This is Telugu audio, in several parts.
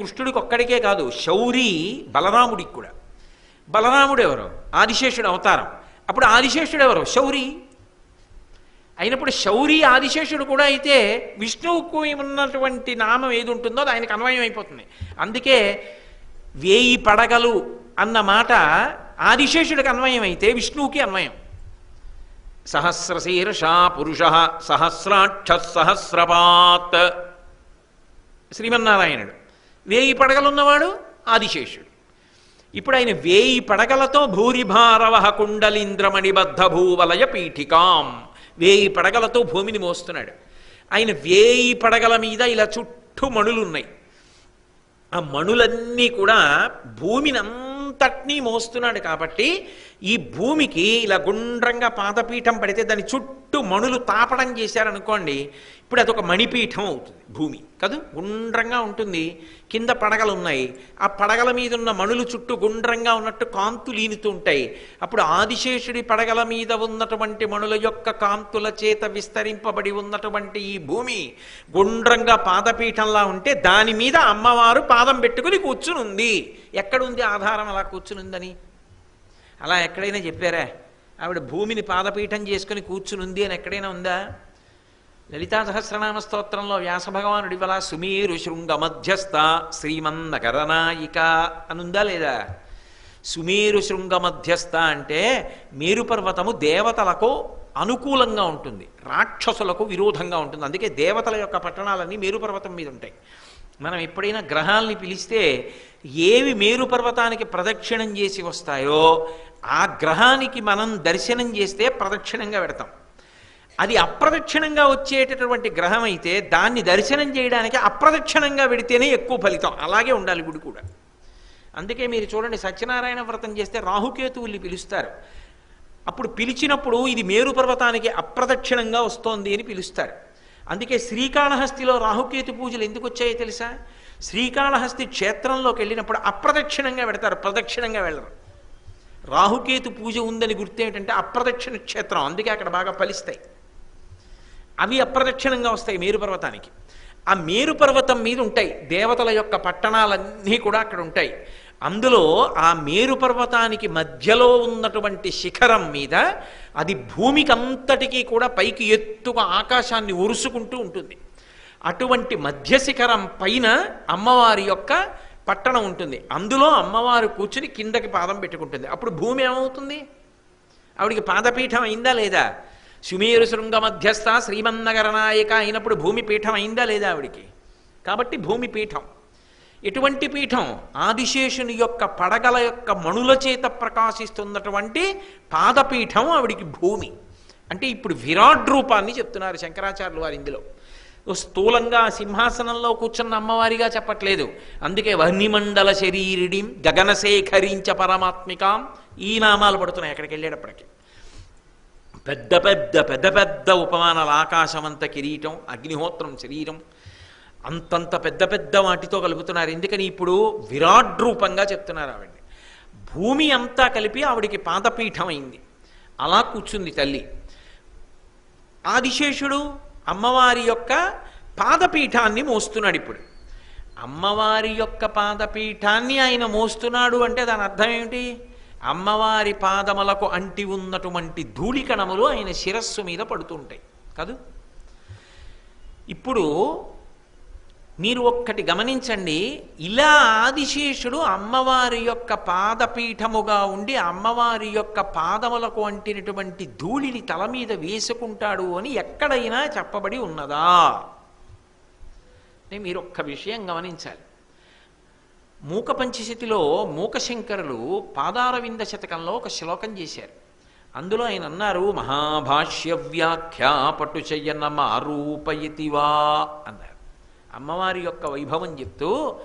కృష్ణుడికి ఒక్కడికే కాదు శౌరి బలరాముడికి కూడా. బలరాముడు ఎవరు ఆదిశేషుడు అవతారం. అప్పుడు ఆదిశేషుడు ఎవరు శౌరి. అయినప్పుడు శౌరి ఆదిశేషుడు కూడా అయితే విష్ణువుకు ఉన్నటువంటి నామం ఏది ఉంటుందో అది ఆయనకు అన్వయం అయిపోతుంది. అందుకే వేయి పడగలు అన్న మాట ఆదిశేషుడికి అన్వయం అయితే విష్ణువుకి అన్వయం. సహస్రశీర్ష పురుష సహస్రాక్ష సహస్రపాత్. శ్రీమన్నారాయణుడు. వేయి పడగలున్నవాడు ఆదిశేషుడు. ఇప్పుడు ఆయన వేయి పడగలతో భూరిభారవహ కుండలీంద్రమణిబద్ధ భూవలయ పీఠికాం. వేయి పడగలతో భూమిని మోస్తున్నాడు. ఆయన వేయి పడగల మీద ఇలా చుట్టూ మణులున్నాయి. ఆ మణులన్నీ కూడా భూమిని అంతటినీ మోస్తున్నాడు కాబట్టి ఈ భూమికి ఇలా గుండ్రంగా పాదపీఠం పడితే దాని చుట్టూ మణులు తాపడం చేశారనుకోండి ఇప్పుడు అదొక మణిపీఠం అవుతుంది భూమి. కాదు? గుండ్రంగా ఉంటుంది. కింద పడగలు ఉన్నాయి. ఆ పడగల మీద ఉన్న మణులు చుట్టూ గుండ్రంగా ఉన్నట్టు కాంతులు ఈనుతూ ఉంటాయి. అప్పుడు ఆదిశేషుడి పడగల మీద ఉన్నటువంటి మణుల యొక్క కాంతుల చేత విస్తరింపబడి ఉన్నటువంటి ఈ భూమి గుండ్రంగా పాదపీఠంలా ఉంటే దాని మీద అమ్మవారు పాదం పెట్టుకుని కూర్చునుంది. ఎక్కడుంది ఆధారం అలా కూర్చునుందని? అలా ఎక్కడైనా చెప్పారా? ఆవిడ భూమిని పాదపీఠం చేసుకుని కూర్చునుంది అని ఎక్కడైనా ఉందా? లలితా సహస్రనామ స్తోత్రంలో వ్యాస భగవానుడి వల్ల సుమీరు శృంగ మధ్యస్థ శ్రీమన్నకరనాయిక అనుందా లేదా? సుమీరు శృంగ మధ్యస్థ అంటే మేరు పర్వతము దేవతలకు అనుకూలంగా ఉంటుంది రాక్షసులకు విరోధంగా ఉంటుంది. అందుకే దేవతల యొక్క పట్టణాలన్నీ మేరు పర్వతం మీద ఉంటాయి. మనం ఎప్పుడైనా గ్రహాల్ని పిలిస్తే ఏవి మేరు పర్వతానికి ప్రదక్షిణం చేసి వస్తాయో ఆ గ్రహానికి మనం దర్శనం చేస్తే ప్రదక్షిణంగా పెడతాం. అది అప్రదక్షిణంగా వచ్చేటటువంటి గ్రహం అయితే దాన్ని దర్శనం చేయడానికి అప్రదక్షిణంగా పెడితేనే ఎక్కువ ఫలితం. అలాగే ఉండాలి గుడి కూడా. అందుకే మీరు చూడండి సత్యనారాయణ వ్రతం చేస్తే రాహుకేతువుల్ని పిలుస్తారు. అప్పుడు పిలిచినప్పుడు ఇది మేరు పర్వతానికి అప్రదక్షిణంగా వస్తోంది అని పిలుస్తారు. అందుకే శ్రీకాళహస్తిలో రాహుకేతు పూజలు ఎందుకు వచ్చాయో తెలుసా? శ్రీకాళహస్తి క్షేత్రంలోకి వెళ్ళినప్పుడు అప్రదక్షిణంగా పెడతారు ప్రదక్షిణంగా వెళ్ళరు. రాహుకేతు పూజ ఉందని గుర్తేమిటంటే అప్రదక్షిణ క్షేత్రం అందుకే అక్కడ బాగా ఫలిస్తాయి. అవి అప్రదక్షిణంగా వస్తాయి మేరు పర్వతానికి. ఆ మేరు పర్వతం మీద ఉంటాయి దేవతల యొక్క పట్టణాలన్నీ కూడా అక్కడ ఉంటాయి. అందులో ఆ మేరు పర్వతానికి మధ్యలో ఉన్నటువంటి శిఖరం మీద అది భూమికి అంతటికీ కూడా పైకి ఎత్తుగా ఆకాశాన్ని ఉరుసుకుంటూ ఉంటుంది. అటువంటి మధ్య శిఖరం పైన అమ్మవారి యొక్క పట్టణం ఉంటుంది. అందులో అమ్మవారు కూర్చుని కిందకి పాదం పెట్టుకుంటుంది. అప్పుడు భూమి ఏమవుతుంది? ఆవిడికి పాదపీఠం అయిందా లేదా? సుమేరు శృంగ మధ్యస్థ శ్రీమన్నగర నాయక అయినప్పుడు భూమి పీఠం అయిందా లేదా ఆవిడికి? కాబట్టి భూమి పీఠం. ఎటువంటి పీఠం ఆదిశేషుని యొక్క పడగల యొక్క మణుల చేత ప్రకాశిస్తున్నటువంటి పాదపీఠం ఆవిడికి భూమి. అంటే ఇప్పుడు విరాట్ రూపాన్ని చెప్తున్నారు శంకరాచార్యులు వారు ఇందులో. స్థూలంగా సింహాసనంలో కూర్చున్న అమ్మవారిగా చెప్పట్లేదు. అందుకే వహ్నిమండల శరీరిడిం గగనశేఖరించ పరమాత్మికాం ఈ నామాలు పడుతున్నాయి అక్కడికి వెళ్ళేటప్పటికి. పెద్ద పెద్ద పెద్ద పెద్ద ఉపమానాలు ఆకాశమంత కిరీటం అగ్నిహోత్రం శరీరం అంతంత పెద్ద పెద్ద వాటితో కలుపుతున్నారు. ఎందుకని ఇప్పుడు విరాట్ రూపంగా చెప్తున్నారు ఆవిడ భూమి అంతా కలిపి ఆవిడికి పాదపీఠం అయింది అలా కూర్చుంది తల్లి. ఆదిశేషుడు అమ్మవారి యొక్క పాదపీఠాన్ని మోస్తున్నాడు ఇప్పుడు. అమ్మవారి యొక్క పాదపీఠాన్ని ఆయన మోస్తున్నాడు అంటే దాని అర్థం ఏమిటి? అమ్మవారి పాదములకు అంటి ఉన్నటువంటి ధూళికణములు ఆయన శిరస్సు మీద పడుతుంటాయి. కాదు? ఇప్పుడు మీరు ఒక్కటి గమనించండి ఇలా ఆదిశేషుడు అమ్మవారి యొక్క పాదపీఠముగా ఉండి అమ్మవారి యొక్క పాదములకు అంటినటువంటి ధూళిని తల మీద వేసుకుంటాడు అని ఎక్కడైనా చెప్పబడి ఉన్నదా? అంటే మీరు ఒక్క విషయం గమనించాలి. మూక పంచశతిలో మూకశంకరులు పాదారవింద శతకంలో ఒక శ్లోకం చేశారు. అందులో ఆయన అన్నారు మహాభాష్య వ్యాఖ్యా పటుచయన మారూపయతివా అన్నారు. అమ్మవారి యొక్క వైభవం చెప్తూ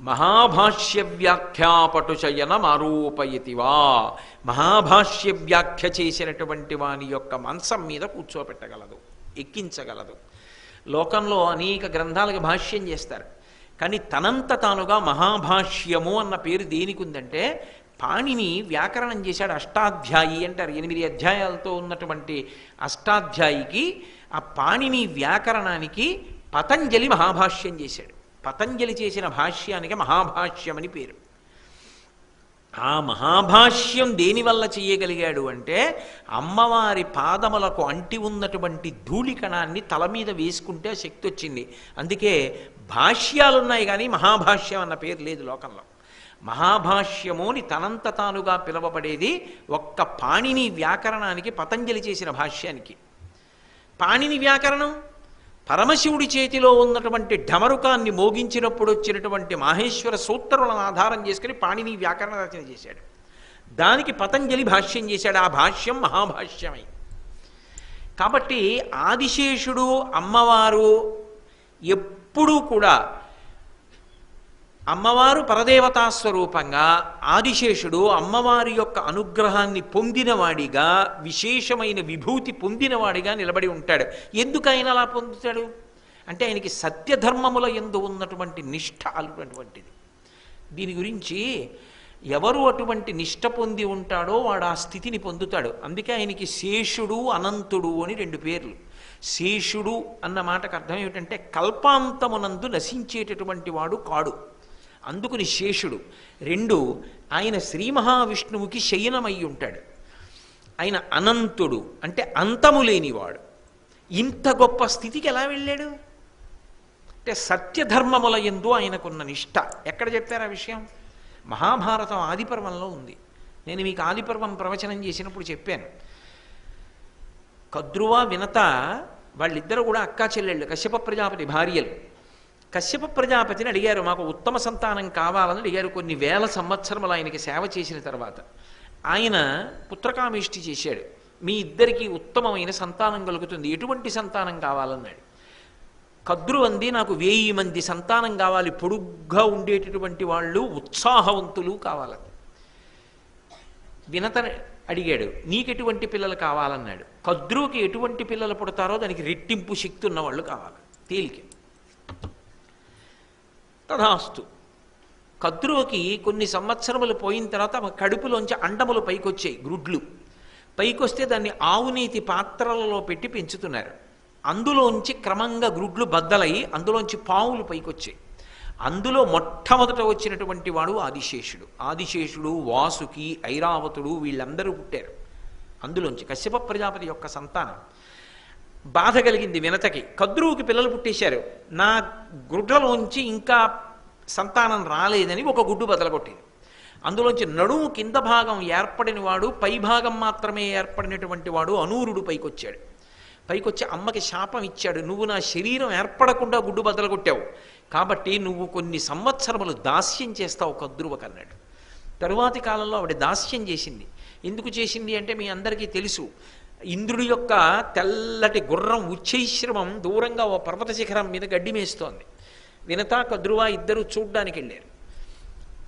మహాభాష్య వ్యాఖ్యా పటుచయన మారూపయతివా మహాభాష్య వ్యాఖ్య చేసినటువంటి వాని యొక్క మంచం మీద కూర్చోపెట్టగలదు ఎక్కించగలదు. లోకంలో అనేక గ్రంథాలకు భాష్యం చేస్తారు. కానీ తనంత తానుగా మహాభాష్యము అన్న పేరు దేనికి ఉందంటే పాణిని వ్యాకరణం చేశాడు అష్టాధ్యాయి అంటారు. ఎనిమిది అధ్యాయాలతో ఉన్నటువంటి అష్టాధ్యాయికి ఆ పాణిని వ్యాకరణానికి పతంజలి మహాభాష్యం చేశాడు. పతంజలి చేసిన భాష్యానికి మహాభాష్యం అని పేరు. ఆ మహాభాష్యం దేనివల్ల చేయగలిగాడు అంటే అమ్మవారి పాదములకు అంటి ఉన్నటువంటి ధూళికణాన్ని తల మీద వేసుకుంటే శక్తి వచ్చింది. అందుకే భాష్యాలున్నాయి కానీ మహాభాష్యం అన్న పేరు లేదు లోకంలో. మహాభాష్యముని తనంత తానుగా పిలువబడేది ఒక్క పాణిని వ్యాకరణానికి పతంజలి చేసిన భాష్యానికి. పాణిని వ్యాకరణం? పరమశివుడి చేతిలో ఉన్నటువంటి ఢమరుకాన్ని మోగించినప్పుడు వచ్చినటువంటి మాహేశ్వర సూత్రములను ఆధారం చేసుకుని పాణిని వ్యాకరణ రచన చేశాడు. దానికి పతంజలి భాష్యం చేశాడు. ఆ భాష్యం మహాభాష్యమై. కాబట్టి ఆదిశేషుడు అమ్మవారు ఎప్పుడూ కూడా అమ్మవారు పరదేవతా స్వరూపంగా ఆదిశేషుడు అమ్మవారి యొక్క అనుగ్రహాన్ని పొందినవాడిగా విశేషమైన విభూతి పొందినవాడిగా నిలబడి ఉంటాడు. ఎందుకు ఆయన అలా పొందుతాడు? అంటే ఆయనకి సత్యధర్మముల ఎందు ఉన్నటువంటి నిష్ఠ అటువంటిది. దీని గురించి ఎవరు అటువంటి నిష్ట పొంది ఉంటాడో వాడు ఆ స్థితిని పొందుతాడు. అందుకే ఆయనకి శేషుడు అనంతుడు అని రెండు పేర్లు. శేషుడు అన్న మాటకు అర్థం ఏమిటంటే కల్పాంతమునందు నశించేటటువంటి వాడు కాడు. అందుకుని శేషుడు. రెండు ఆయన శ్రీ మహావిష్ణువుకి శయనమై ఉంటాడు. ఆయన అనంతుడు అంటే అంతము లేనివాడు. ఇంత గొప్ప స్థితికి ఎలా వెళ్ళాడు? అంటే సత్యధర్మముల ఎందు ఆయనకున్న నిష్ట. ఎక్కడ చెప్పారు ఆ విషయం? మహాభారతం ఆదిపర్వంలో ఉంది. నేను మీకు ఆదిపర్వం ప్రవచనం చేసినప్పుడు చెప్పాను. కద్రువ వినత వాళ్ళిద్దరూ కూడా అక్కా చెల్లెళ్ళు కశ్యప ప్రజాపతి భార్యలు. కశ్యప ప్రజాపతిని అడిగారు మాకు ఉత్తమ సంతానం కావాలని అడిగారు. కొన్ని వేల సంవత్సరములు ఆయనకి సేవ చేసిన తర్వాత ఆయన పుత్రకామిష్టి చేశాడు. మీ ఇద్దరికి ఉత్తమమైన సంతానం కలుగుతుంది. ఎటువంటి సంతానం కావాలన్నాడు. కద్రు అంది నాకు వేయి మంది సంతానం కావాలి. పొడుగ్గా ఉండేటటువంటి వాళ్ళు ఉత్సాహవంతులు కావాలని. వినత అడిగాడు నీకెటువంటి పిల్లలు కావాలన్నాడు. కద్రుకి ఎటువంటి పిల్లలు పుడతారో దానికి రెట్టింపు శక్తి ఉన్నవాళ్ళు కావాలి. తేలిక. తథాస్తు కద్రువకి కొన్ని సంవత్సరములు పోయిన తర్వాత కడుపులోంచి అండములు పైకొచ్చాయి గ్రుడ్లు పైకొస్తే దాన్ని ఆవునీతి పాత్రలలో పెట్టి పెంచుతున్నారు. అందులోంచి క్రమంగా గ్రుడ్లు బద్దలై అందులోంచి పావులు పైకొచ్చాయి. అందులో మొట్టమొదట వచ్చినటువంటి వాడు ఆదిశేషుడు. ఆదిశేషుడు వాసుకి ఐరావతుడు వీళ్ళందరూ పుట్టారు. అందులోంచి కశ్యప ప్రజాపతి యొక్క సంతానం. బాధ కలిగింది వినతకి. కద్రువుకి పిల్లలు పుట్టేశారు. నా గుడ్లలోంచి ఇంకా సంతానం రాలేదని ఒక గుడ్డు బదలగొట్టింది. అందులోంచి నడుము కింద భాగం ఏర్పడిన వాడు పై భాగం మాత్రమే ఏర్పడినటువంటి వాడు అనూరుడు పైకొచ్చాడు. పైకొచ్చి అమ్మకి శాపం ఇచ్చాడు. నువ్వు నా శరీరం ఏర్పడకుండా గుడ్డు బదలగొట్టావు. కాబట్టి నువ్వు కొన్ని సంవత్సరములు దాస్యం చేస్తావు కద్రువకన్నాడు తరువాతి కాలంలో ఆవిడ దాస్యం చేసింది. ఎందుకు చేసింది అంటే మీ అందరికీ తెలుసు. ఇంద్రుడి యొక్క తెల్లటి గుర్రం ఉచ్చైశ్రమం దూరంగా ఓ పర్వత శిఖరం మీద గడ్డి మేస్తోంది. వినతా కద్రువ ఇద్దరు చూడ్డానికి వెళ్ళారు.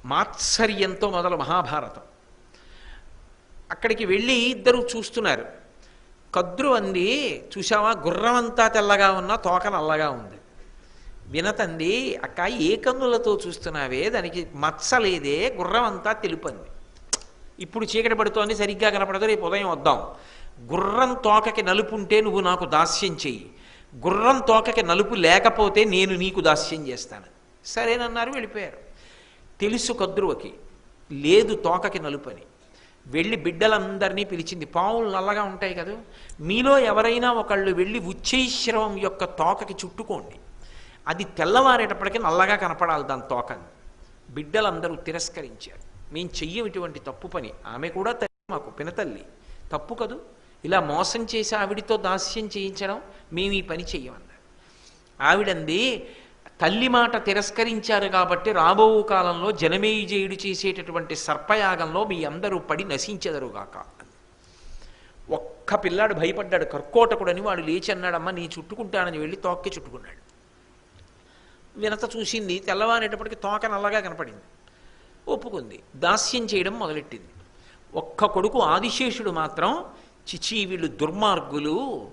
మాత్సర్యంతో మొదలు మహాభారతం. అక్కడికి వెళ్ళి ఇద్దరు చూస్తున్నారు. కద్రు అంది చూసావా గుర్రం అంతా తెల్లగా ఉన్నా తోక నల్లగా ఉంది. వినతంది అక్క ఏ కన్నులతో చూస్తున్నావే? దానికి మచ్చలేదే గుర్రం అంతా తెలుపంది. ఇప్పుడు చీకటి పడుతోంది సరిగ్గా కనపడదు రేపు ఉదయం వద్దాం. గుర్రం తోకకి నలుపు ఉంటే నువ్వు నాకు దాస్యం చెయ్యి. గుర్రం తోకకి నలుపు లేకపోతే నేను నీకు దాస్యం చేస్తాను. సరేనన్నారు వెళ్ళిపోయారు. తెలుసు కద్రువకి లేదు తోకకి నలుపని. వెళ్ళి బిడ్డలందరినీ పిలిచింది పావులు నల్లగా ఉంటాయి కదా మీలో ఎవరైనా ఒకళ్ళు వెళ్ళి ఉచ్చైశ్రవం యొక్క తోకకి చుట్టుకోండి. అది తెల్లవారేటప్పటికీ నల్లగా కనపడాలి దాని తోకని. బిడ్డలందరూ తిరస్కరించారు. మేము చెయ్యం ఇటువంటి తప్పు పని. ఆమె కూడా తల్లి మాకు పినతల్లి. తప్పు కదూ ఇలా మోసం చేసి ఆవిడితో దాస్యం చేయించడం మేము ఈ పని చెయ్యమన్నారు ఆవిడంది తల్లి మాట తిరస్కరించారు కాబట్టి రాబో కాలంలో జనమేజయుడు చేసేటటువంటి సర్పయాగంలో మీ అందరూ పడి నశించెదరుగాక ఒక్క పిల్లాడు భయపడ్డాడు కర్కోటకుడని వాడు లేచి అన్నాడమ్మా నీ చుట్టుకుంటానని వెళ్ళి తోక్కి చుట్టుకున్నాడు. వినత చూసింది తెల్లవారేటప్పటికి తోక నల్లగా కనపడింది. ఒప్పుకుంది దాస్యం చేయడం మొదలెట్టింది. ఒక్క కొడుకు ఆదిశేషుడు మాత్రం చిచి వీళ్ళు దుర్మార్గులు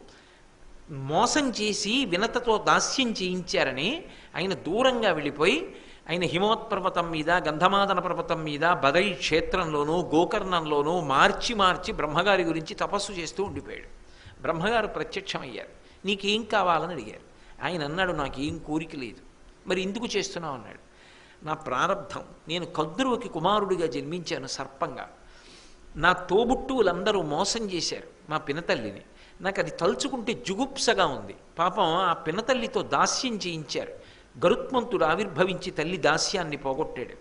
మోసం చేసి వినతతో దాస్యం చేయించారని ఆయన దూరంగా వెళ్ళిపోయి ఆయన హిమవత్పర్వతం మీద గంధమాదన పర్వతం మీద బదరి క్షేత్రంలోనూ గోకర్ణంలోనూ మార్చి మార్చి బ్రహ్మగారి గురించి తపస్సు చేస్తూ ఉండిపోయాడు. బ్రహ్మగారు ప్రత్యక్షమయ్యారు. నీకేం కావాలని అడిగారు. ఆయన అన్నాడు నాకేం కోరిక లేదు. మరి ఎందుకు చేస్తున్నావు? అన్నాడు. నా ప్రారంధం నేను కద్రువకి కుమారుడిగా జన్మించాను సర్పంగా. నా తోబుట్టువులందరూ మోసం చేశారు మా పినతల్లిని. నాకు అది తలుచుకుంటే జుగుప్సగా ఉంది. పాపం ఆ పినతల్లితో దాస్యం చేయించారు. గరుత్మంతుడు ఆవిర్భవించి తల్లి దాస్యాన్ని పోగొట్టాడు.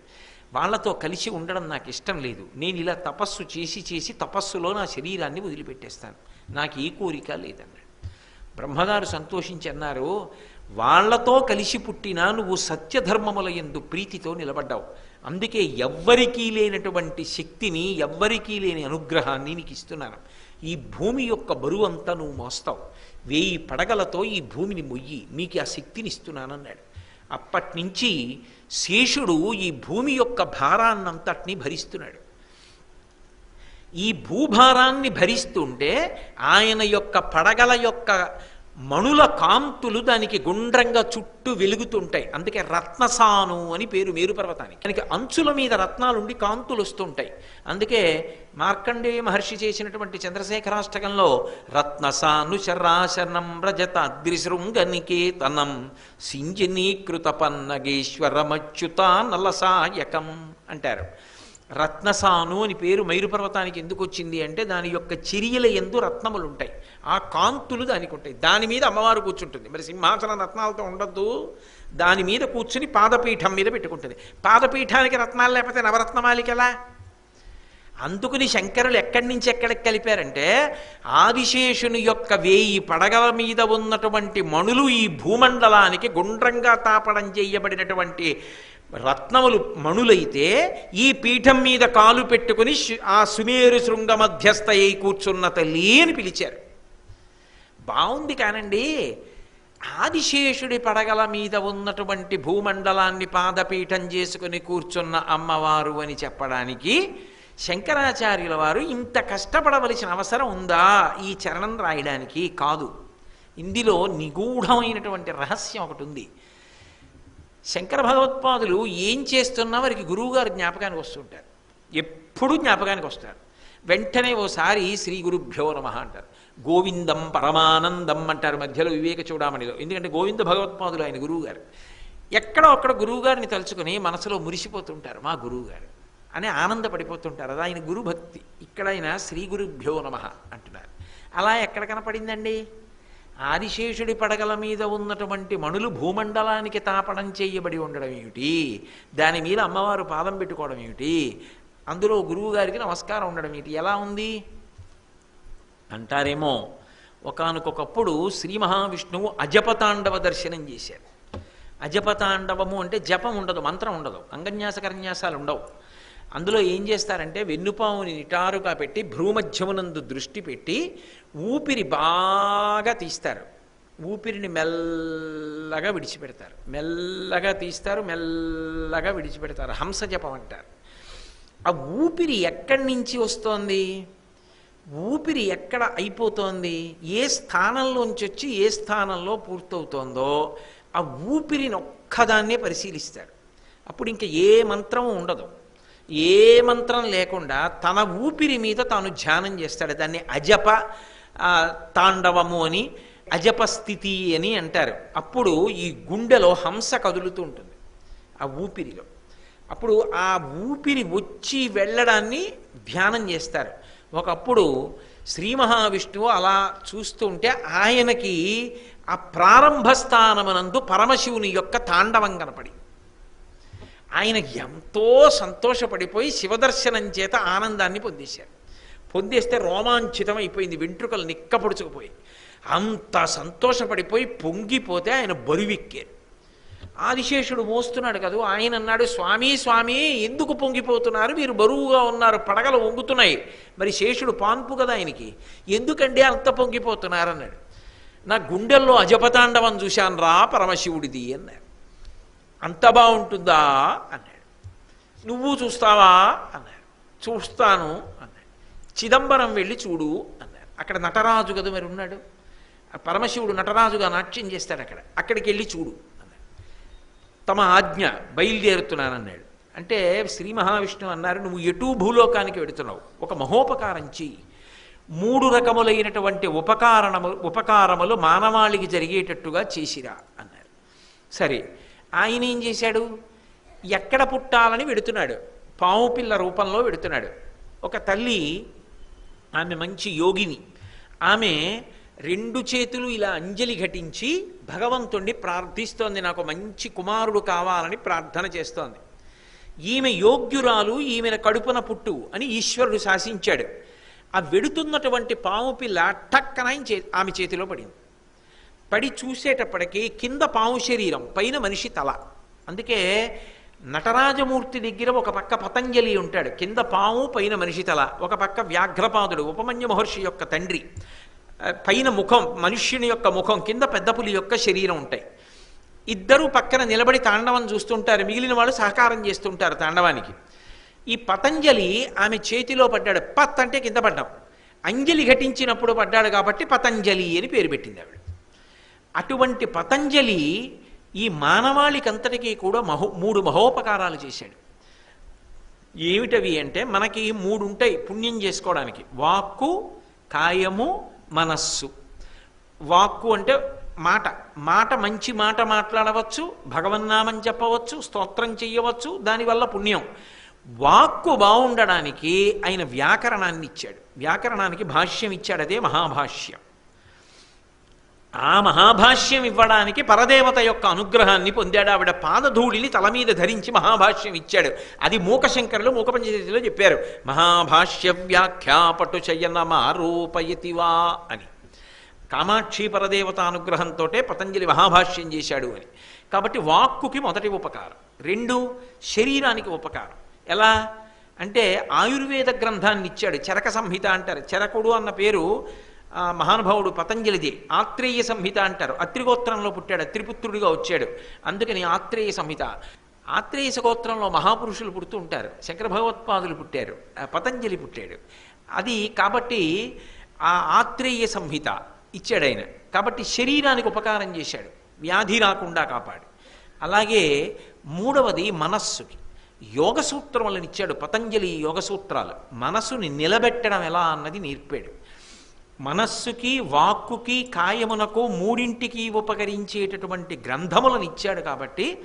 వాళ్ళతో కలిసి ఉండడం నాకు ఇష్టం లేదు. నేను ఇలా తపస్సు చేసి చేసి తపస్సులో నా శరీరాన్ని వదిలిపెట్టేస్తాను. నాకు ఏ కోరిక లేదన్నాడు. బ్రహ్మగారు సంతోషించి అన్నారు వాళ్ళతో కలిసి పుట్టినా నువ్వు సత్యధర్మముల ఎందు ప్రీతితో నిలబడ్డావు. అందుకే ఎవ్వరికీ లేనటువంటి శక్తిని ఎవ్వరికీ లేని అనుగ్రహాన్ని నీకు ఇస్తున్నాను. ఈ భూమి యొక్క బరువు అంతా నువ్వు మోస్తావు. వేయి పడగలతో ఈ భూమిని మొయ్యి నీకు ఆ శక్తిని ఇస్తున్నానన్నాడు. అప్పటి నుంచి శేషుడు ఈ భూమి యొక్క భారాన్నంతటినీ భరిస్తున్నాడు. ఈ భూభారాన్ని భరిస్తుంటే ఆయన యొక్క పడగల యొక్క మణుల కాంతులు దానికి గుండ్రంగా చుట్టూ వెలుగుతుంటాయి. అందుకే రత్నసాను అని పేరు మేరు పర్వతానికి దానికి అంచుల మీద రత్నాలుండి కాంతులు వస్తుంటాయి. అందుకే మార్కండేయ మహర్షి చేసినటువంటి చంద్రశేఖరాష్టకంలో రత్నసాను శరాశనం రజత అద్రిశృంగనికేతనం సింజనీకృత పన్నగేశ్వరమచ్యుత నలసాయకం అంటారు. రత్నసాను అని పేరు మైరు పర్వతానికి ఎందుకు వచ్చింది అంటే దాని యొక్క చిరియల ఎందు రత్నములుంటాయి. ఆ కాంతులు దానికి ఉంటాయి. దాని మీద అమ్మవారు కూర్చుంటుంది. మరి సింహాసన రత్నాలతో ఉండద్దు. దాని మీద కూర్చుని పాదపీఠం మీద పెట్టుకుంటుంది. పాదపీఠానికి రత్నాలు లేకపోతే నవరత్నమాలికలా అందుకుని శంకరులు ఎక్కడి నుంచి ఎక్కడికి కలిపారంటే ఆదిశేషుని యొక్క వేయి పడగల మీద ఉన్నటువంటి మణులు ఈ భూమండలానికి గుండ్రంగా తాపడం చేయబడినటువంటి రత్నములు మణులైతే ఈ పీఠం మీద కాలు పెట్టుకుని ఆ సుమేరు శృంగ మధ్యస్థ అయి కూర్చున్న తల్లి అని పిలిచారు. బాగుంది కానండి. ఆదిశేషుడి పడగల మీద ఉన్నటువంటి భూమండలాన్ని పాదపీఠం చేసుకుని కూర్చున్న అమ్మవారు అని చెప్పడానికి శంకరాచార్యుల వారు ఇంత కష్టపడవలసిన అవసరం ఉందా? ఈ చరణం రాయడానికి కాదు. ఇందులో నిగూఢమైనటువంటి రహస్యం ఒకటి ఉంది. శంకర భగవత్పాదులు ఏం చేస్తున్నా వారికి గురువుగారు జ్ఞాపకానికి వస్తుంటారు. ఎప్పుడూ జ్ఞాపకానికి వస్తారు. వెంటనే ఓసారి శ్రీ గురుభ్యో నమ అంటారు. గోవిందం పరమానందం అంటారు మధ్యలో వివేక చూడమనిలో ఎందుకంటే గోవింద భగవత్పాదులు ఆయన గురువుగారు. ఎక్కడో అక్కడ గురువుగారిని తలుచుకుని మనసులో మురిసిపోతుంటారు మా గురువుగారు అని ఆనందపడిపోతుంటారు. అది ఆయన గురుభక్తి. ఇక్కడ ఆయన శ్రీ గురుభ్యో నమ అంటున్నారు. అలా ఎక్కడ కనపడిందండి? ఆదిశేషుడి పడగల మీద ఉన్నటువంటి మణులు భూమండలానికి తాపడం చేయబడి ఉండడం ఏమిటి? దాని మీద అమ్మవారు పాదం పెట్టుకోవడం ఏమిటి? అందులో గురువుగారికి నమస్కారం ఉండడం ఏమిటి? ఎలా ఉంది? అంటారేమో. ఒకనకొకప్పుడు శ్రీ మహావిష్ణువు అజపతాండవ దర్శనం చేశారు అజపతాండవము అంటే జపం ఉండదు మంత్రం ఉండదు అంగన్యాస కన్యాసాలు ఉండవు. అందులో ఏం చేస్తారంటే వెన్నుపాముని నిటారుగా పెట్టి భ్రూమధ్యమునందు దృష్టి పెట్టి ఊపిరి బాగా తీస్తారు. ఊపిరిని మెల్లగా విడిచిపెడతారు. మెల్లగా తీస్తారు మెల్లగా విడిచిపెడతారు. హంస జపం అంటారు. ఆ ఊపిరి ఎక్కడి నుంచి వస్తోంది? ఊపిరి ఎక్కడ అయిపోతోంది? ఏ స్థానంలోంచి వచ్చి ఏ స్థానంలో పూర్తవుతోందో ఆ ఊపిరిని ఒక్కదాన్నే పరిశీలిస్తాడు. అప్పుడు ఇంకా ఏ మంత్రం ఉండదు. ఏ మంత్రం లేకుండా తన ఊపిరి మీద తాను ధ్యానం చేస్తాడు. దాన్ని అజప ఆ, తాండవము అని అజప స్థితి అని అంటారు. అప్పుడు ఈ గుండెలో హంస కదులుతూ ఉంటుంది ఆ ఊపిరిలో. అప్పుడు ఆ ఊపిరి వచ్చి వెళ్ళడాన్ని ధ్యానం చేస్తారు. ఒకప్పుడు శ్రీ మహావిష్ణువు అలా చూస్తుంటే ఆయనకి ఆ ప్రారంభ స్థానమునందు పరమశివుని యొక్క తాండవం కనపడి ఆయన ఎంతో సంతోషపడిపోయి శివదర్శనం చేత ఆనందాన్ని పొందేశారు పొందేస్తే రోమాంచితం అయిపోయింది వెంట్రుకలు నిక్కపొడుచుకుపోయి అంత సంతోషపడిపోయి పొంగిపోతే ఆయన బరువెక్కారు ఆదిశేషుడు మోస్తున్నాడు కదా? ఆయన అన్నాడు స్వామి స్వామి ఎందుకు పొంగిపోతున్నారు? మీరు బరువుగా ఉన్నారు పడగలు వంగుతున్నాయి. మరి శేషుడు పాన్పు కదా ఆయనకి. ఎందుకండి అంత పొంగిపోతున్నారు? అన్నాడు. నా గుండెల్లో అజపతాండవం చూశాను రా పరమశివుడిది అన్నాడు. అంత బాగుంటుందా? అన్నాడు. నువ్వు చూస్తావా? అన్నాడు. చూస్తాను అన్నాడు. చిదంబరం వెళ్ళి చూడు అన్నాడు. అక్కడ నటరాజు కదా మరి ఉన్నాడు. పరమశివుడు నటరాజుగా నాట్యం చేస్తాడు అక్కడ. అక్కడికి వెళ్ళి చూడు తమ ఆజ్ఞ బయలుదేరుతున్నానన్నాడు. అంటే శ్రీ మహావిష్ణువు అన్నారు నువ్వు ఎటూ భూలోకానికి వెడుతున్నావు. ఒక మహోపకారం చెయ్యి. మూడు రకములైనటువంటి ఉపకారణము ఉపకారములు మానవాళికి జరిగేటట్టుగా చేసిరా అన్నారు. సరే ఆయన ఏం చేశాడు? ఎక్కడ పుట్టాలని వెడుతున్నాడు. పాము పిల్ల రూపంలో వెడుతున్నాడు. ఒక తల్లి ఆమె మంచి యోగిని. ఆమె రెండు చేతులు ఇలా అంజలి ఘటించి భగవంతుణ్ణి ప్రార్థిస్తోంది. నాకు మంచి కుమారుడు కావాలని ప్రార్థన చేస్తోంది. ఈమె యోగ్యురాలు ఈమెన కడుపున పుట్టు అని ఈశ్వరుడు శాసించాడు. ఆ వెడుతున్నటువంటి పాము పిల్ల టక్కన చే ఆమె చేతిలో పడింది. పడి చూసేటప్పటికి కింద పాము శరీరం పైన మనిషి తల. అందుకే నటరాజమూర్తి దగ్గర ఒక పక్క పతంజలి ఉంటాడు. కింద పాము పైన మనిషి తల. ఒక పక్క వ్యాఘ్రపాదుడు ఉపమన్య మహర్షి యొక్క తండ్రి. పైన ముఖం మనుష్యుని యొక్క ముఖం కింద పెద్ద పులి యొక్క శరీరం ఉంటాయి. ఇద్దరు పక్కన నిలబడి తాండవం చూస్తుంటారు. మిగిలిన వాళ్ళు సహకారం చేస్తుంటారు తాండవానికి. ఈ పతంజలి ఆమె చేతిలో పడ్డాడు. పత్ అంటే కింద పడ్డాం. అంజలి ఘటించినప్పుడు పడ్డాడు కాబట్టి పతంజలి అని పేరు పెట్టింది ఆవిడ. అటువంటి పతంజలి ఈ మానవాళికంతటికీ కూడా మహో మూడు మహోపకారాలు చేశాడు. ఏమిటవి అంటే మనకి మూడు ఉంటాయి పుణ్యం చేసుకోవడానికి. వాక్కు కాయము మనస్సు. వాక్కు అంటే మాట. మాట మంచి మాట మాట్లాడవచ్చు భగవన్నామం చెప్పవచ్చు స్తోత్రం చెయ్యవచ్చు దానివల్ల పుణ్యం. వాక్కు బాగుండడానికి ఆయన వ్యాకరణాన్ని ఇచ్చాడు. వ్యాకరణానికి భాష్యం ఇచ్చాడు అదే మహాభాష్యం. ఆ మహాభాష్యం ఇవ్వడానికి పరదేవత యొక్క అనుగ్రహాన్ని పొందాడు. ఆవిడ పాదధూళిని తల మీద ధరించి మహాభాష్యం ఇచ్చాడు. అది మూకశంకరులు మూకపంచతిలో చెప్పారు. మహాభాష్య వ్యాఖ్యాపటు చయనమారూపయతివా అని. కామాక్షి పరదేవత అనుగ్రహంతో పతంజలి మహాభాష్యం చేశాడు అని. కాబట్టి వాక్కుకి మొదటి ఉపకారం. రెండు శరీరానికి ఉపకారం. ఎలా? అంటే ఆయుర్వేద గ్రంథాన్ని ఇచ్చాడు. చరక సంహిత అంటారు. చరకుడు అన్న పేరు ఆ, మహానుభావుడు పతంజలిది ఆత్రేయ సంహిత అంటారు. అత్రిగోత్రంలో పుట్టాడు త్రిపుత్రుడిగా వచ్చాడు. అందుకని ఆత్రేయ సంహిత. ఆత్రేయ గోత్రంలో మహాపురుషులు పుడుతూ ఉంటారు. శంకర భగవత్పాదులు పుట్టారు. ఆ, పతంజలి పుట్టాడు. అది కాబట్టి ఆ ఆత్రేయ సంహిత ఇచ్చాడు ఆయన. కాబట్టి శరీరానికి ఉపకారం చేశాడు. వ్యాధి రాకుండా కాపాడు. అలాగే మూడవది మనస్సుకి. యోగ సూత్రములను ఇచ్చాడు పతంజలి యోగ సూత్రాలు మనసుని నిలబెట్టడం ఎలా అన్నది నేర్పాడు. మనస్సుకి వాక్కుకి కాయమునకు మూడింటికి ఉపకరించేటటువంటి గ్రంథములను ఇచ్చాడు కాబట్టి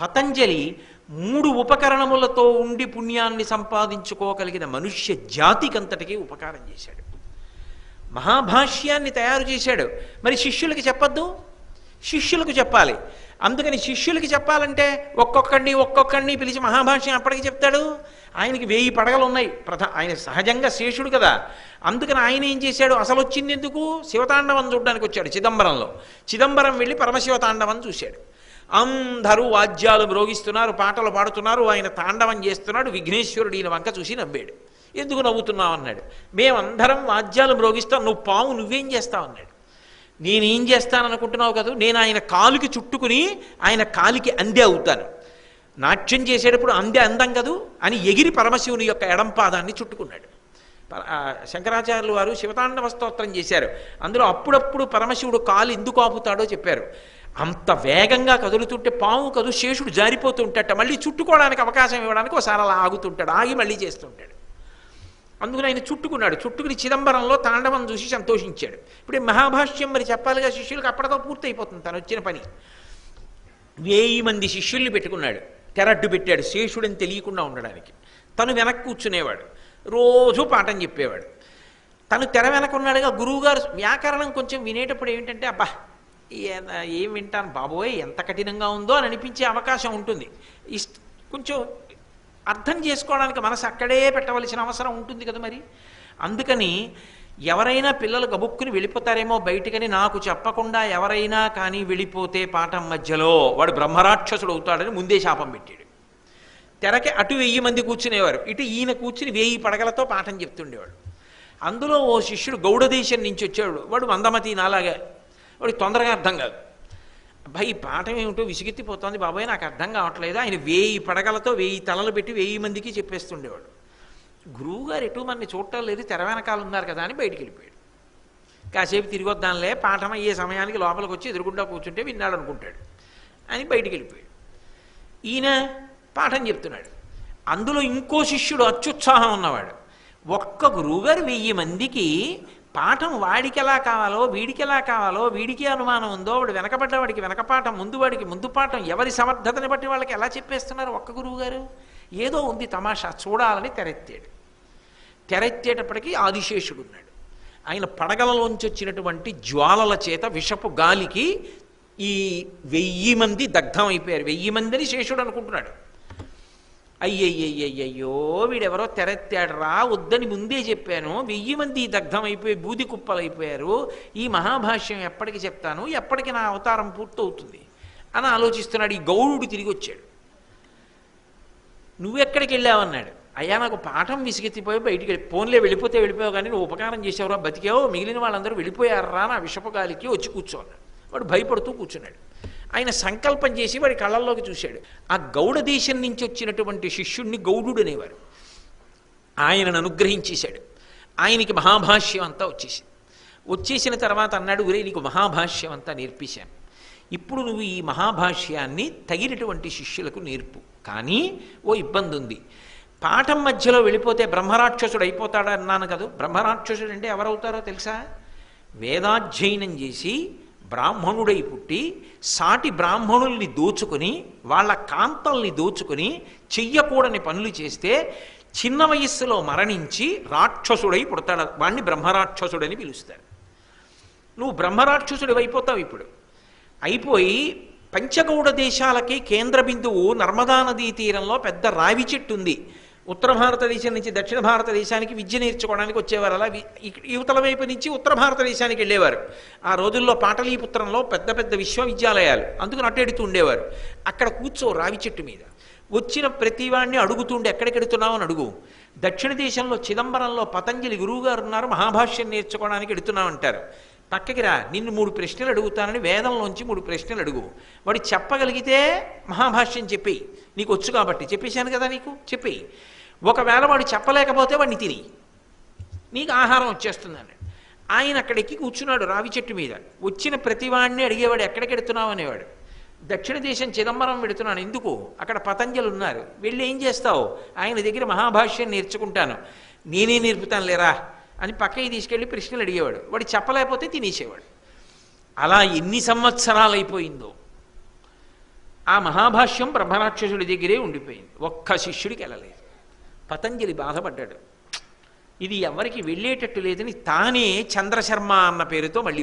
పతంజలి మూడు ఉపకరణములతో ఉండి పుణ్యాన్ని సంపాదించుకోగలిగిన మనుష్య జాతికంతటికి ఉపకారం చేశాడు. మహాభాష్యాన్ని తయారు చేశాడు. మరి శిష్యులకి చెప్పద్దు? శిష్యులకు చెప్పాలి. అందుకని శిష్యులకి చెప్పాలంటే ఒక్కొక్కడిని ఒక్కొక్కడిని పిలిచి మహాభాష్యం అప్పటికి చెప్తాడు. ఆయనకి వెయ్యి పడగలు ఉన్నాయి ప్రధా ఆయన సహజంగా శేషుడు కదా. అందుకని ఆయన ఏం చేశాడు? అసలు వచ్చింది ఎందుకు శివతాండవం చూడడానికి వచ్చాడు చిదంబరంలో. చిదంబరం వెళ్ళి పరమశివతాండవం చూశాడు. అందరూ వాద్యాలు మ్రోగిస్తున్నారు పాటలు పాడుతున్నారు ఆయన తాండవం చేస్తున్నాడు విఘ్నేశ్వరుడు ఈయన వంక చూసి నవ్వాడు. ఎందుకు నవ్వుతున్నావు? అన్నాడు. మేమందరం వాద్యాలు మ్రోగిస్తాం నువ్వు పాము నువ్వేం చేస్తావు? అన్నాడు. నేనేం చేస్తాననుకుంటున్నావు కదా? నేను ఆయన కాలుకి చుట్టుకుని ఆయన కాలికి అందే అవుతాను. నాట్యం చేసేటప్పుడు అందే అందం కదూ అని ఎగిరి పరమశివుని యొక్క ఎడంపాదాన్ని చుట్టుకున్నాడు. శంకరాచార్యులు వారు శివతాండవ స్తోత్రం చేశారు. అందులో అప్పుడప్పుడు పరమశివుడు కాలు ఎందుకు ఆపుతాడో చెప్పారు. అంత వేగంగా కదులుతుంటే పాము కదు శేషుడు జారిపోతూ ఉంటాట మళ్ళీ చుట్టుకోవడానికి అవకాశం ఇవ్వడానికి ఒకసారి అలా ఆగుతుంటాడు. ఆగి మళ్ళీ చేస్తుంటాడు. అందుకని ఆయన చుట్టుకున్నాడు. చుట్టుకుని చిదంబరంలో తాండవం చూసి సంతోషించాడు. ఇప్పుడు మహాభాష్యం మరి చెప్పాలిగా శిష్యులకు అప్పటితో పూర్తయిపోతుంది తను వచ్చిన పని. వేయి మంది శిష్యుల్ని పెట్టుకున్నాడు. తెరడ్డు పెట్టాడు. శేషుడని తెలియకుండా ఉండడానికి. తను వెనక్కి కూర్చునేవాడు. రోజు పాఠం చెప్పేవాడు. తను తెర వెనకున్నాడుగా గురువుగారు. వ్యాకరణం కొంచెం వినేటప్పుడు ఏమిటంటే అబ్బా ఏం వింటాను? బాబోయ్ ఎంత కఠినంగా ఉందో అని అనిపించే అవకాశం ఉంటుంది. ఇష్ట కొంచెం అర్థం చేసుకోవడానికి మనసు అక్కడే పెట్టవలసిన అవసరం ఉంటుంది కదా మరి? అందుకని ఎవరైనా పిల్లలు గబుక్కుని వెళ్ళిపోతారేమో బయటికని నాకు చెప్పకుండా ఎవరైనా కానీ వెళ్ళిపోతే పాఠం మధ్యలో వాడు బ్రహ్మరాక్షసుడు అవుతాడని ముందే శాపం పెట్టాడు. తెరకి అటు వెయ్యి మంది కూర్చునేవారు. ఇటు ఈయన కూర్చుని వెయ్యి పడగలతో పాఠం చెప్తుండేవాడు. అందులో ఓ శిష్యుడు గౌడదేశం నుంచి వచ్చాడు. వాడు మందమతి నాలాగా. వాడికి తొందరగా అర్థం కాదు. అబ్బాయి ఈ పాఠం ఏమిటో విసిగెత్తిపోతోంది బాబాయ్ నాకు అర్థం కావట్లేదు. ఆయన వేయి పడగలతో వెయ్యి తలలు పెట్టి వెయ్యి మందికి చెప్పేస్తుండేవాడు. గురువుగారు ఎటు మనని చూడటం లేదు తెర వెనకాల ఉన్నారు కదా అని బయటికి వెళ్ళిపోయాడు. కాసేపు తిరిగి వద్దాంలే పాఠం అయ్యే సమయానికి లోపలికి వచ్చి ఎదురుగుండా కూర్చుంటే విన్నాడు అనుకుంటాడు అని బయటికి వెళ్ళిపోయాడు. ఈయన పాఠం చెప్తున్నాడు. అందులో ఇంకో శిష్యుడు అత్యుత్సాహం ఉన్నవాడు. ఒక్క గురువుగారు వెయ్యి మందికి పాఠం వాడికి ఎలా కావాలో వీడికి ఎలా కావాలో వీడికి అనుమానం ఉందో వాడు వెనకబడ్డవాడికి వెనక పాఠం ముందు వాడికి ముందు పాఠం ఎవరి సమర్థతని బట్టి వాళ్ళకి ఎలా చెప్పేస్తున్నారు ఒక్క గురువు గారు ఏదో ఉంది తమాషా చూడాలని తెరెత్తాడు. తెరెత్తేటప్పటికీ ఆదిశేషుడు ఉన్నాడు ఆయన పడగలలోంచి వచ్చినటువంటి జ్వాలల చేత విషపు గాలికి ఈ వెయ్యి మంది దగ్ధం అయిపోయారు. వెయ్యి మందిని శేషుడు అనుకుంటున్నాడు. అయ్యయ్యయ్యయ్యో వీడెవరో తెరెత్తాడరా వద్దని ముందే చెప్పాను. వెయ్యి మంది దగ్ధం అయిపోయి బూది కుప్పలైపోయారు. ఈ మహాభాష్యం ఎప్పటికి చెప్తాను? ఎప్పటికి నా అవతారం పూర్తవుతుంది? అని ఆలోచిస్తున్నాడు. ఈ గౌరుడు తిరిగి వచ్చాడు నువ్వెక్కడికి వెళ్ళావన్నాడు అయ్యా నాకు పాఠం విసిగెత్తిపోయి బయటికి వెళ్ళి ఫోన్లే వెళ్ళిపోతే వెళ్ళిపోయావు కానీ నువ్వు ఉపకారం చేసావురా బతికావు మిగిలిన వాళ్ళందరూ వెళ్ళిపోయారా నా విషపగాలికి వచ్చి కూర్చోన్నాడు. వాడు భయపడుతూ కూర్చున్నాడు. ఆయన సంకల్పం చేసి వాడి కళ్ళల్లోకి చూశాడు. ఆ గౌడ దేశం నుంచి వచ్చినటువంటి శిష్యుణ్ణి గౌడుడు అనేవారు. ఆయనను అనుగ్రహించేశాడు. ఆయనకి మహాభాష్యం అంతా వచ్చేసింది. వచ్చేసిన తర్వాత అన్నాడు గురే నీకు మహాభాష్యం అంతా నేర్పించాను ఇప్పుడు నువ్వు ఈ మహాభాష్యాన్ని తగినటువంటి శిష్యులకు నేర్పు. కానీ ఓ ఇబ్బంది ఉంది పాఠం మధ్యలో వెళ్ళిపోతే బ్రహ్మరాక్షసుడు అయిపోతాడు అన్నాను కదా? బ్రహ్మరాక్షసుడు అంటే ఎవరవుతారో తెలుసా? వేదాధ్యయనం చేసి బ్రాహ్మణుడై పుట్టి సాటి బ్రాహ్మణుల్ని దోచుకొని వాళ్ళ కాంతల్ని దోచుకొని చెయ్యకూడని పనులు చేస్తే చిన్న వయస్సులో మరణించి రాక్షసుడై పుడతాడు. వాణ్ణి బ్రహ్మరాక్షసుడని పిలుస్తారు. నువ్వు బ్రహ్మరాక్షసుడు అయిపోతావు ఇప్పుడు. అయిపోయి పంచగౌడ దేశాలకి కేంద్ర బిందువు నర్మదా నదీ తీరంలో పెద్ద రావి చెట్టు ఉంది. ఉత్తర భారతదేశం నుంచి దక్షిణ భారతదేశానికి విద్య నేర్చుకోవడానికి వచ్చేవారు. అలా యువతల వైపు నుంచి ఉత్తర భారతదేశానికి వెళ్ళేవారు. ఆ రోజుల్లో పాటలీపుత్రంలో పెద్ద పెద్ద విశ్వవిద్యాలయాలు అందుకని అటు ఉండేవారు. అక్కడ కూర్చో రావి చెట్టు మీద. వచ్చిన ప్రతివాడిని అడుగుతుండే ఎక్కడికెడుతున్నావు అని అడుగు. దక్షిణ దేశంలో చిదంబరంలో పతంజలి గురువు గారు ఉన్నారు మహాభాష్యం నేర్చుకోవడానికి ఎడుతున్నామంటారు పక్కకి రా నిన్ను మూడు ప్రశ్నలు అడుగుతానని వేదంలోంచి మూడు ప్రశ్నలు అడుగు. వాడు చెప్పగలిగితే మహాభాష్యం చెప్పేయి. నీకు వచ్చు కాబట్టి చెప్పేశాను కదా నీకు? చెప్పేయి. ఒకవేళ వాడు చెప్పలేకపోతే వాడిని తిని. నీకు ఆహారం వచ్చేస్తుందండి ఆయన అక్కడికి కూర్చున్నాడు రావి చెట్టు మీద. వచ్చిన ప్రతివాడిని అడిగేవాడు ఎక్కడికి ఎడుతున్నావు? అనేవాడు. దక్షిణ దేశం చిదంబరం పెడుతున్నాను. ఎందుకు? అక్కడ పతంజలు ఉన్నారు. వెళ్ళి ఏం చేస్తావు? ఆయన దగ్గర మహాభాష్యం నేర్చుకుంటాను. నేనే నేర్పుతాను లేరా? అని పక్కకి తీసుకెళ్ళి ప్రశ్నలు అడిగేవాడు. వాడు చెప్పలేకపోతే తినేసేవాడు. అలా ఎన్ని సంవత్సరాలు అయిపోయిందో. ఆ మహాభాష్యం బ్రహ్మరాక్షసుడి దగ్గరే ఉండిపోయింది. ఒక్క శిష్యుడికి వెళ్ళలేదు. పతంజలి బాధపడ్డాడు. ఇది ఎవరికి వెళ్ళేటట్టు లేదని తానే చంద్రశర్మ అన్న పేరుతో మళ్ళీ